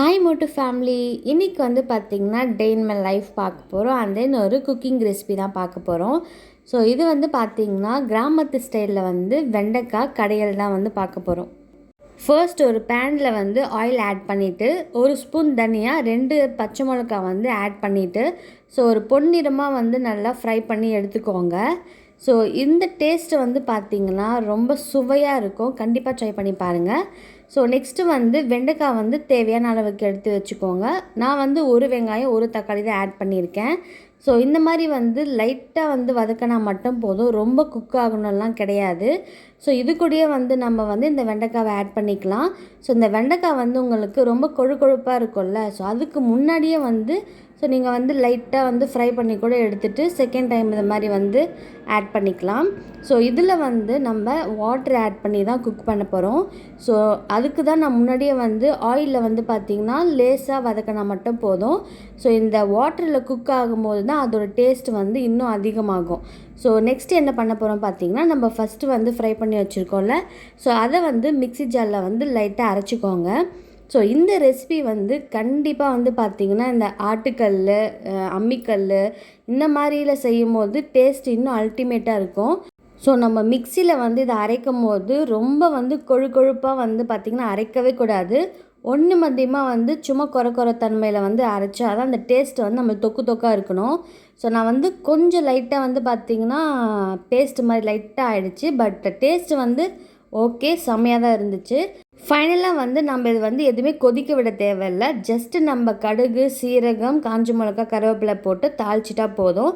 Hi மோட்டு family இன்றைக்கி வந்து பார்த்திங்கன்னா டே லைஃப் பார்க்க போகிறோம் அண்ட் தென் ஒரு குக்கிங் ரெசிபி தான் பார்க்க போகிறோம் ஸோ இது வந்து பார்த்திங்கன்னா கிராமத்து ஸ்டைலில் வந்து வெண்டைக்காய் கடையில் தான் வந்து பார்க்க போகிறோம் ஃபர்ஸ்ட் ஒரு பேனில் வந்து ஆயில் ஆட் பண்ணிவிட்டு ஒரு ஸ்பூன் தனியாக ரெண்டு பச்சை மிளகா வந்து ஆட் பண்ணிவிட்டு ஸோ ஒரு பொன்னிறமாக வந்து நல்லா ஃப்ரை பண்ணி எடுத்துக்கோங்க. ஸோ இந்த டேஸ்ட்டு வந்து பார்த்திங்கன்னா ரொம்ப சுவையாக இருக்கும். கண்டிப்பாக ட்ரை பண்ணி பாருங்கள் ஸோ நெக்ஸ்ட்டு வந்து வெண்டைக்காய் வந்து தேவையான அளவுக்கு எடுத்து வச்சுக்கோங்க. நான் வந்து ஒரு வெங்காயம் ஒரு தக்காளி தான் ஆட் பண்ணியிருக்கேன். ஸோ இந்த மாதிரி வந்து லைட்டாக வந்து வதக்கினா மட்டும் போதும். ரொம்ப குக் ஆகணும்லாம் கிடையாது. ஸோ இது கூடயே வந்து நம்ம வந்து இந்த வெண்டைக்காவை ஆட் பண்ணிக்கலாம். ஸோ இந்த வெண்டைக்காய் வந்து உங்களுக்கு ரொம்ப கொழு கொழுப்பாக இருக்கும்ல. ஸோ அதுக்கு முன்னாடியே வந்து ஸோ நீங்கள் வந்து லைட்டாக வந்து ஃப்ரை பண்ணி கூட எடுத்துகிட்டு செகண்ட் டைம் இந்த மாதிரி வந்து ஆட் பண்ணிக்கலாம். ஸோ இதில் வந்து நம்ம வாட்டர் ஆட் பண்ணி தான் குக் பண்ண போகிறோம் ஸோ அதுக்கு தான் நான் முன்னாடியே வந்து ஆயிலில் வந்து பார்த்திங்கன்னா லேஸாக வதக்கினா மட்டும் போதும். ஸோ இந்த வாட்டரில் குக் ஆகும்போது தான் அதோடய டேஸ்ட் வந்து இன்னும் அதிகமாகும். ஸோ நெக்ஸ்ட் என்ன பண்ண போகிறோம் பார்த்தீங்கன்னா நம்ம ஃபஸ்ட்டு வந்து ஃப்ரை பண்ணி வச்சுருக்கோம்ல. ஸோ அதை வந்து மிக்சி ஜாரில் வந்து லைட்டாக அரைச்சிக்கோங்க. ஸோ இந்த ரெசிபி வந்து கண்டிப்பாக வந்து பார்த்திங்கன்னா இந்த ஆட்டுக்கல் அம்மிக்கல் இந்த மாதிரியில் செய்யும் போது டேஸ்ட் இன்னும் அல்டிமேட்டாக இருக்கும். ஸோ நம்ம மிக்சியில் வந்து இதை அரைக்கும் போது ரொம்ப வந்து கொழு கொழுப்பாக வந்து பார்த்திங்கன்னா அரைக்கவே கூடாது. ஒன்று மதியமாக வந்து சும்மா குறை குறை தன்மையில் வந்து அரைச்சா தான் அந்த டேஸ்ட் வந்து நம்ம தொக்கு தொக்காக இருக்கணும். ஸோ நான் வந்து கொஞ்சம் லைட்டாக வந்து பார்த்திங்கன்னா பேஸ்ட் மாதிரி லைட்டாக ஆகிடுச்சு பட் டேஸ்ட்டு வந்து ஓகே செம்மையாக தான் இருந்துச்சு. ஃபைனலாக வந்து நம்ம இது வந்து எதுவுமே கொதிக்க விட தேவையில்ல. ஜஸ்ட்டு நம்ம கடுகு சீரகம் காஞ்ச மிளகா கருவேப்பிலை போட்டு தாளிச்சிட்டா போதும்.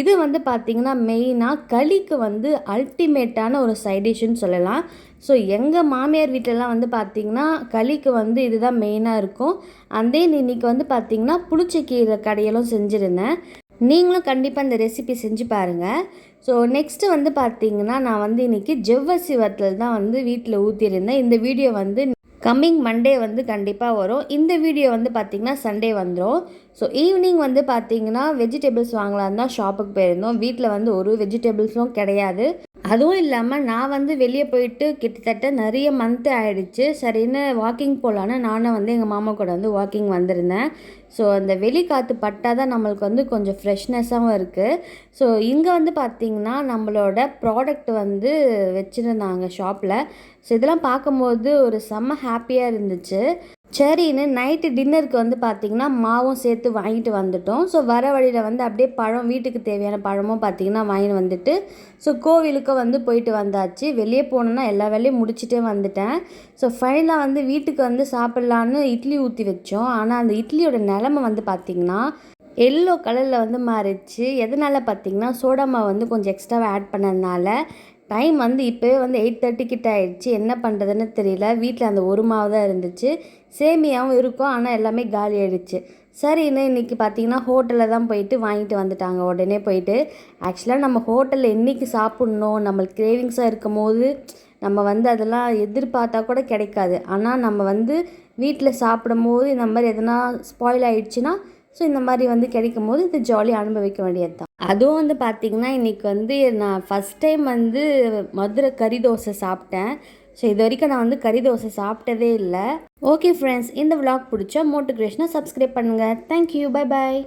இது வந்து பார்த்திங்கன்னா மெயினாக களிக்கு வந்து அல்டிமேட்டான ஒரு சைடிஷ்னு சொல்லலாம். ஸோ எங்கள் மாமியார் வீட்டிலலாம் வந்து பார்த்திங்கன்னா களிக்கு வந்து இதுதான் மெயினாக இருக்கும். அதே இன்னைக்கு வந்து பார்த்திங்கன்னா புளிச்சக்கீரை கடையலும் செஞ்சுருந்தேன். நீங்களும் கண்டிப்பாக இந்த ரெசிபி செஞ்சு பாருங்கள் ஸோ நெக்ஸ்ட்டு வந்து பார்த்தீங்கன்னா நான் வந்து இன்றைக்கி ஜெவ்வசி வத்தல் தான் வந்து வீட்டில் ஊற்றியிருந்தேன் இந்த வீடியோ வந்து கம்மிங் மண்டே வந்து கண்டிப்பாக வரும். இந்த வீடியோ வந்து பார்த்திங்கன்னா சண்டே வந்துடும் ஸோ ஈவினிங் வந்து பார்த்திங்கன்னா வெஜிடபிள்ஸ் வாங்கலான்னு தான் ஷாப்புக்கு போயிருந்தோம். வீட்டில் வந்து ஒரு வெஜிடபிள்ஸும் கிடையாது. அதுவும் இல்லாமல் நான் வந்து வெளியே போயிட்டு கிட்டத்தட்ட நிறைய மந்த்து ஆகிடுச்சு சரின்னு வாக்கிங் போகலான்னு நானும் வந்து எங்கள் மாமா கூட வந்து வாக்கிங் வந்திருந்தேன். ஸோ அந்த வெளி காற்று பட்டால் தான் நம்மளுக்கு வந்து கொஞ்சம் ஃப்ரெஷ்னஸாகவும் இருக்குது ஸோ இங்கே வந்து பார்த்திங்கன்னா நம்மளோட ப்ராடக்ட் வந்து வச்சுருந்தாங்க ஷாப்பில் ஸோ இதெல்லாம் பார்க்கும்போது ஒரு செம்ம ஹாப்பியாக இருந்துச்சு. சரின்னு நைட்டு டின்னருக்கு வந்து பார்த்திங்கன்னா மாவும் சேர்த்து வாங்கிட்டு வந்துட்டோம். ஸோ வர வழியில் வந்து அப்படியே பழம் வீட்டுக்கு தேவையான பழமும் பார்த்திங்கன்னா வாங்கிட்டு வந்துட்டு ஸோ கோவிலுக்கும் வந்து போயிட்டு வந்தாச்சு. வெளியே போனோன்னா எல்லா வேலையும் முடிச்சுட்டே வந்துட்டேன். ஸோ ஃபைனலாக வந்து வீட்டுக்கு வந்து சாப்பிட்லான்னு இட்லி ஊற்றி வச்சோம். ஆனால் அந்த இட்லியோட நிலமை வந்து பார்த்திங்கன்னா எல்லோ கலரில் வந்து மாறிச்சு எதனால் பார்த்திங்கன்னா சோடாமா வந்து கொஞ்சம் எக்ஸ்ட்ராவாக ஆட் பண்ணதுனால டைம் வந்து இப்போவே வந்து எயிட் தேர்ட்டி கிட்ட ஆயிடுச்சு. என்ன பண்ணுறதுன்னு தெரியல. வீட்டில் அந்த ஒரு மாவு தான் இருந்துச்சு. சேமியாவும் இருக்கும். ஆனால் எல்லாமே காலி ஆயிடுச்சு. சரின்னு இன்றைக்கி பார்த்தீங்கன்னா ஹோட்டலில் தான் போயிட்டு வாங்கிட்டு வந்துட்டாங்க. உடனே போயிட்டு ஆக்சுவலாக நம்ம ஹோட்டலில் என்றைக்கு சாப்பிட்ணும்? நம்மளுக்கு கிரேவிங்ஸாக இருக்கும் போது நம்ம வந்து அதெல்லாம் எதிர்பார்த்தா கூட கிடைக்காது. ஆனால் நம்ம வந்து வீட்டில் சாப்பிடும் போது இந்த மாதிரி எதனா ஸ்பாயில் ஆகிடுச்சின்னா ஸோ இந்த மாதிரி வந்து கிடைக்கும் போது இது ஜாலியாக அனுபவிக்க வேண்டியது தான் அதுவும் வந்து பார்த்திங்கன்னா இன்றைக்கி வந்து நான் ஃபஸ்ட் டைம் வந்து மதுரை கறி தோசை சாப்பிட்டேன். ஸோ இது வரைக்கும் நான் வந்து கறி தோசை சாப்பிட்டதே இல்லை. ஓகே ஃப்ரெண்ட்ஸ் இந்த விளாக் பிடிச்சா மோட்டிவேஷனாக சப்ஸ்கிரைப் பண்ணுங்கள் தேங்க்யூ பை பாய்